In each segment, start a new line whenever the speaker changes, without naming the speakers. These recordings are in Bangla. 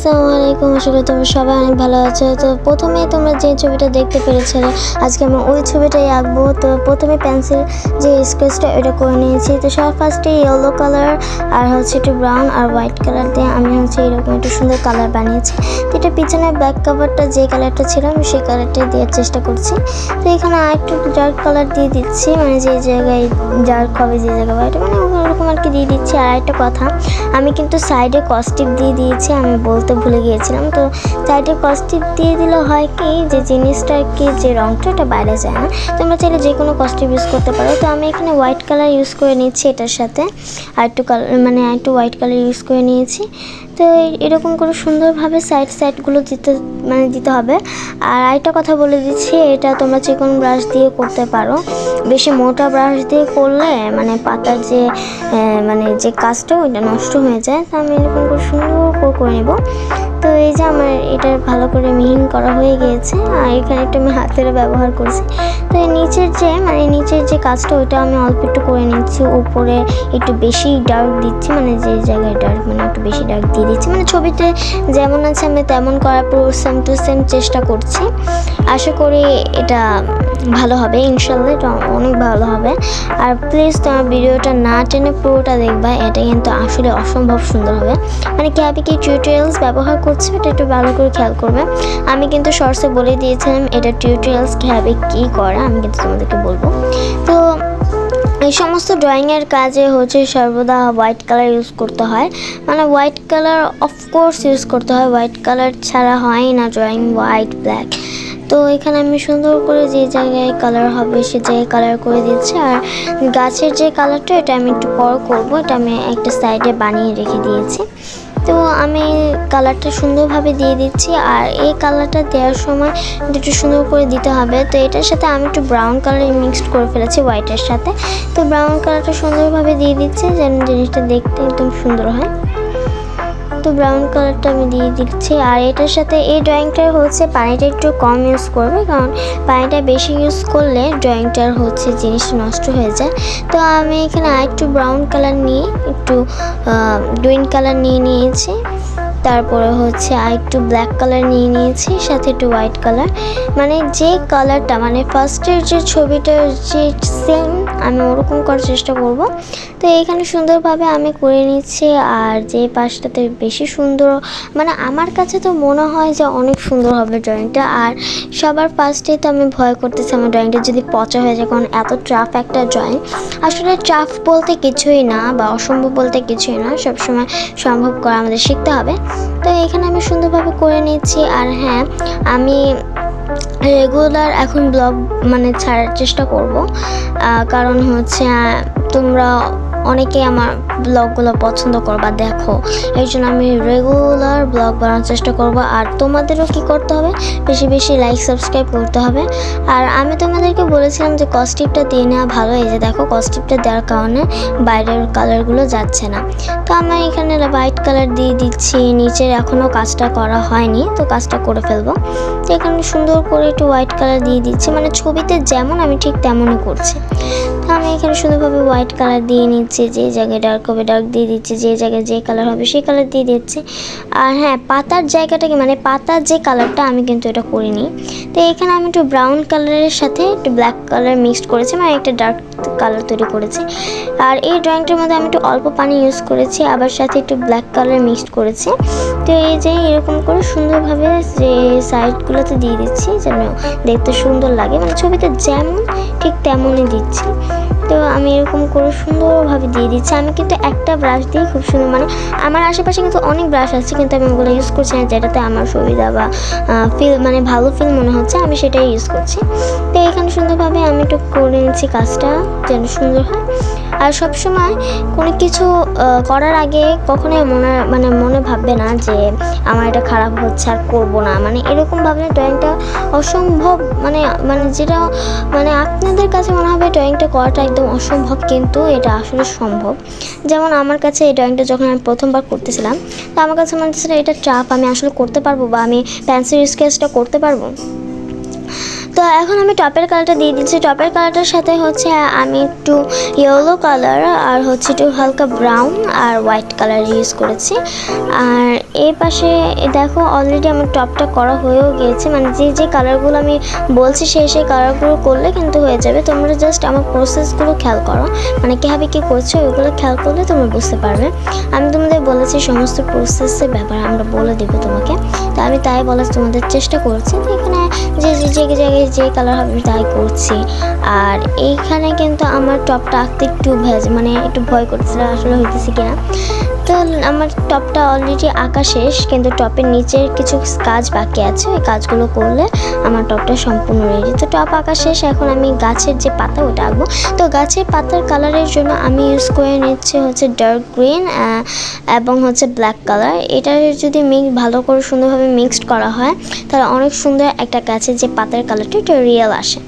আশা করি তোমরা সবাই অনেক ভালো আছো। তো প্রথমেই তোমরা যে ছবিটা দেখতে পেরেছিলে, আজকে আমরা ওই ছবিটাই আঁকবো। তো প্রথমে পেন্সিল যে স্কেচটা এটা করে নিয়েছি। তো সব ফার্স্টে ইয়েলো কালার আর হচ্ছে একটু ব্রাউন আর হোয়াইট কালার দিয়ে আমি হচ্ছে এরকম একটু সুন্দর কালার বানিয়েছি। তো এটা পিছনে ব্যাক কাভারটা যে কালারটা ছিল, আমি সেই কালারটাই দেওয়ার চেষ্টা করছি। তো এখানে আর একটু ডার্ক কালার দিয়ে দিচ্ছি মানে যে জায়গায় ডার্ক হবে, যে জায়গায় হোয়াইট মানে ওরকম দিয়ে দিচ্ছি আর একটা কথা। আমি কিন্তু সাইডে কস্টিপ দিয়ে দিয়েছি, আমি বলতে ভুলে গিয়েছিলাম। তো সাইডে কস্টিপ দিয়ে দিলে হয় কি, যে জিনিসটা কি, যে রঙটা ওটা বাইরে যায় না। তোমরা চাইলে যে কোনো কস্টিপ ইউজ করতে পারো। তো আমি এখানে হোয়াইট কালার ইউজ করে নিচ্ছি এটার সাথে। আর একটু কালার মানে একটু হোয়াইট কালার ইউজ করে নিয়েছি। তো এরকম করে সুন্দরভাবে সাইড সাইডগুলো দিতে মানে দিতে হবে। আর আরেকটা কথা বলে দিচ্ছি, এটা তোমরা চিকন ব্রাশ দিয়ে করতে পারো। বেশি মোটা ব্রাশ দিয়ে করলে মানে পাতার যে মানে যে কাজটা, ওইটা নষ্ট হয়ে যায়। তা আমি এরকম করে সুন্দর করে করে নেব। তো এই যে আমার এটা ভালো করে মিহিন করা হয়ে গিয়েছে, আর এখানে একটু আমি হাতের ব্যবহার করছি। তো এই নিচের যে মানে নিচের যে কাজটা, ওইটা আমি অল্প একটু করে নিচ্ছি। উপরে একটু বেশি ডার্ক দিচ্ছি মানে যে জায়গায় ডার্ক মানে একটু বেশি ডার্ক দিয়ে দিচ্ছি। মানে ছবিতে যেমন আছে, আমি তেমন করার পুরো সেম টু সেম চেষ্টা করছি। আশা করি এটা ভালো হবে, ইনশাল্লাহ এটা অনেক ভালো হবে। আর প্লিজ তোমার ভিডিওটা না টেনে পুরোটা দেখবা, এটা কিন্তু আসলে অসম্ভব সুন্দর হবে। মানে কীভাবে কি টিউটোরিয়ালস ব্যবহার করছি, এটা একটু ভালো করে খেয়াল করবে। আমি কিন্তু শর্টসে বলে দিয়েছিলাম এটা টিউটোরিয়ালস কীভাবে কী করা, আমি কিন্তু তোমাদেরকে বলব। তো এই সমস্ত ড্রয়িংয়ের কাজে হচ্ছে সর্বদা হোয়াইট কালার ইউজ করতে হয়। মানে হোয়াইট কালার অফকোর্স ইউজ করতে হয় হোয়াইট কালার ছাড়া হয় না ড্রয়িং হোয়াইট ব্ল্যাক তো এখানে আমি সুন্দর করে যে জায়গায় কালার হবে সে জায়গায় কালার করে দিচ্ছি। আর গাছের যে কালারটা এটা আমি একটু পর করব, এটা আমি একটা সাইডে বানিয়ে রেখে দিয়েছি। তো আমি কালারটা সুন্দরভাবে দিয়ে দিচ্ছি আর এই কালারটা দেওয়ার সময় দুটো সুন্দর করে দিতে হবে। তো এটার সাথে আমি একটু ব্রাউন কালার মিক্সড করে ফেলেছি হোয়াইটের সাথে। তো ব্রাউন কালারটা সুন্দরভাবে দিয়ে দিচ্ছি যেন জিনিসটা দেখতে একদম সুন্দর হয়। তো ব্রাউন কালারটা আমি দিয়ে দিচ্ছি। আর এটার সাথে এই ড্রয়িংটার হচ্ছে পানিটা একটু কম ইউজ করবে, কারণ পানিটা বেশি ইউজ করলে ড্রয়িংটার হচ্ছে জিনিস নষ্ট হয়ে যায়। তো আমি এখানে আরেকটু ব্রাউন কালার নিয়ে, একটু গ্রিন কালার নিয়ে নিয়েছি। তারপরে হচ্ছে আর একটু ব্ল্যাক কালার নিয়ে নিয়েছি, সাথে একটু হোয়াইট কালার মানে যে কালারটা মানে ফার্স্টের যে ছবিটার যে সেম আমি ওরকম করার চেষ্টা করব। তো এখানে সুন্দরভাবে আমি করে নিচ্ছি, আর যে পাশটাতে বেশি সুন্দর মানে আমার কাছে তো মনে হয় যে অনেক সুন্দর হবে ড্রয়িংটা আর সবার ফার্স্টে তো আমি ভয় করতেছি আমার ড্রয়িংটা যদি পচা হয়ে যায়, কারণ এত ট্রাফ একটা ড্রয়িং আসলে ট্রাফ বলতে কিছুই না, বা অসম্ভব বলতে কিছুই না, সবসময় সম্ভব করা আমাদের শিখতে হবে। তো এখানে আমি সুন্দরভাবে করে নিচ্ছি, আর হ্যাঁ আমি রেগুলার এখন ব্লগ মানে ছাড়ার চেষ্টা করব কারণ হচ্ছে তোমরা অনেকে আমার ব্লগগুলো পছন্দ করবা, দেখো। এই জন্য আমি রেগুলার ব্লগ বানানোর চেষ্টা করব। আর তোমাদেরও কি করতে হবে? বেশি বেশি লাইক সাবস্ক্রাইব করতে হবে। আর আমি তোমাদেরকে বলেছিলাম যে কস্টিপটা দিয়ে নেওয়া ভালো। এই যে দেখো কস্টিপটা দেওয়ার কারণে বাইরের কালারগুলো যাচ্ছে না। তো আমি এখানে হোয়াইট কালার দিয়ে দিচ্ছি। নিচের এখনও কাজটা করা হয়নি, তো কাজটা করে ফেলব। তো এখানে সুন্দর করে একটু হোয়াইট কালার দিয়ে দিচ্ছি। মানে ছবিতে যেমন আমি ঠিক তেমনই করছি। তো আমি এখানে সুন্দরভাবে হোয়াইট কালার দিয়ে নিচ্ছি। যে জায়গায় ডার্ক হবে ডার্ক দিয়ে দিচ্ছি, যে জায়গায় যে কালার হবে সেই কালার দিয়ে দিচ্ছে। আর হ্যাঁ পাতার জায়গাটাকে মানে পাতার যে কালারটা আমি কিন্তু এটা করিনি। তো এখানে আমি একটু ব্রাউন কালারের সাথে একটু ব্ল্যাক কালার মিক্সড করেছি মানে একটা ডার্ক কালার তৈরি করেছি। আর এই ড্রয়িংটার মধ্যে আমি একটু অল্প পানি ইউজ করেছি, আবার সাথে একটু ব্ল্যাক কালার মিক্সড করেছি। তো এই যে এরকম করে সুন্দরভাবে যে সাইডগুলোতে দিয়ে দিচ্ছি, যেন দেখতে সুন্দর লাগে। মানে ছবিতে যেমন ঠিক তেমনই দিচ্ছি। তো আমি এরকম করে সুন্দরভাবে দিয়ে দিচ্ছি। আমি কিন্তু একটা ব্রাশ দিয়ে খুব সুন্দর মানে আমার আশেপাশে কিন্তু অনেক ব্রাশ আছে, কিন্তু আমি ওগুলো ইউজ করছি না, যেটাতে আমার সুবিধা বা ফিল মানে ভালো ফিল মনে হচ্ছে, আমি সেটাই ইউজ করছি। তো এখানে সুন্দরভাবে আমি একটু করে নিচ্ছি কাজটা, যেন সুন্দর হয়। আর সবসময় কোনো কিছু করার আগে কখনোই মনে মানে মনে ভাববে না যে আমার এটা খারাপ হচ্ছে, আর করব না। মানে এরকম ভাবলে ড্রয়িংটা অসম্ভব মানে মানে যেটা মানে আপনাদের কাছে মনে হবে ড্রয়িংটা করাটা একদম অসম্ভব কিন্তু এটা আসলে সম্ভব। যেমন আমার কাছে এই ড্রয়িংটা যখন আমি প্রথমবার করতেছিলাম, তো আমার কাছে মনে হচ্ছে এটা চাপ আমি আসলে করতে পারব বা আমি পেন্সিল স্কেচটা করতে পারব। তো এখন আমি টপের কালারটা দিয়ে দিচ্ছি। টপের কালারটার সাথে হচ্ছে আমি একটু ইয়েলো কালার আর হচ্ছে একটু হালকা ব্রাউন আর হোয়াইট কালার ইউজ করেছি। আর এই পাশে দেখো অলরেডি আমার টপটা করা হয়েও গিয়েছে। মানে যে যে কালারগুলো আমি বলছি, সেই সেই কালারগুলো করলে কিন্তু হয়ে যাবে। তোমরা জাস্ট আমার প্রসেসগুলো খেয়াল করো। মানে কীভাবে কী করছ, ওইগুলো খেয়াল করলে তোমরা বুঝতে পারবে। আমি তোমাদের বলেছি সমস্ত প্রসেসের ব্যাপার, আমরা বলে দেবো তোমাকে। তো আমি তাই বলার তোমাদের চেষ্টা করছি। তো এখানে যে যে জায়গায় যে কালার হবে তাই করছি। আর এইখানে কিন্তু আমার টপটা আঁকতে একটু ভেজ মানে একটু ভয় করছিল আসলে হইতেছে কিনা। তো আমার টপটা অলরেডি আঁকা শেষ, কিন্তু টপের নিচের কিছু কাজ বাকি আছে। ওই কাজগুলো করলে আমার টপটা সম্পূর্ণ রেডি তো টপ আঁকা শেষ, এখন আমি গাছের যে পাতা, ওটা আঁকবো। তো গাছের পাতার কালারের জন্য আমি ইউজ করে নিচ্ছি হচ্ছে ডার্ক গ্রিন এবং হচ্ছে ব্ল্যাক কালার এটা যদি মিক্স ভালো করে সুন্দরভাবে মিক্সড করা হয়, তাহলে অনেক সুন্দর একটা গাছের যে পাতার কালারটা এটা রিয়েল আসে।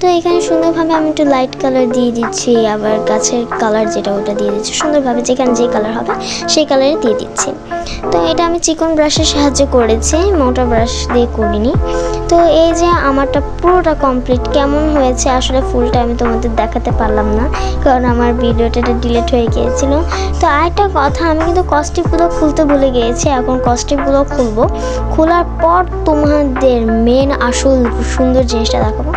তো এখানে সুন্দরভাবে আমি একটু লাইট কালার দিয়ে দিচ্ছি, আবার গাছের কালার যেটা ওটা দিয়ে দিচ্ছি। সুন্দরভাবে যেখানে যে কালার হবে, সেই কালারে দিয়ে দিচ্ছি। তো এটা আমি চিকন ব্রাশের সাহায্যে করেছি, মোটা ব্রাশ দিয়ে করিনি। তো এই যে আমারটা পুরোটা কমপ্লিট কেমন হয়েছে, আসলে ফুলটা আমি তোমাদের দেখাতে পারলাম না, কারণ আমার ভিডিওটা ডিলিট হয়ে গিয়েছিল। তো আরেকটা কথা, আমি কিন্তু কস্টিপগুলো খুলতে ভুলে গিয়েছি, এখন কস্টিপগুলো খুলবো। খোলার পর তোমাদের মেন আসল সুন্দর জিনিসটা দেখাবো।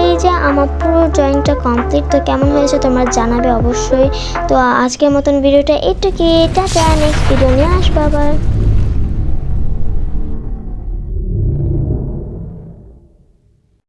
এই যে আমার পুরো ড্রয়িংটা কমপ্লিট তো কেমন হয়েছে তোমরা জানাবে অবশ্যই। তো আজকের মতন ভিডিওটা একটু কি টাটা নেক্সট ভিডিও নিয়ে আসব আবার।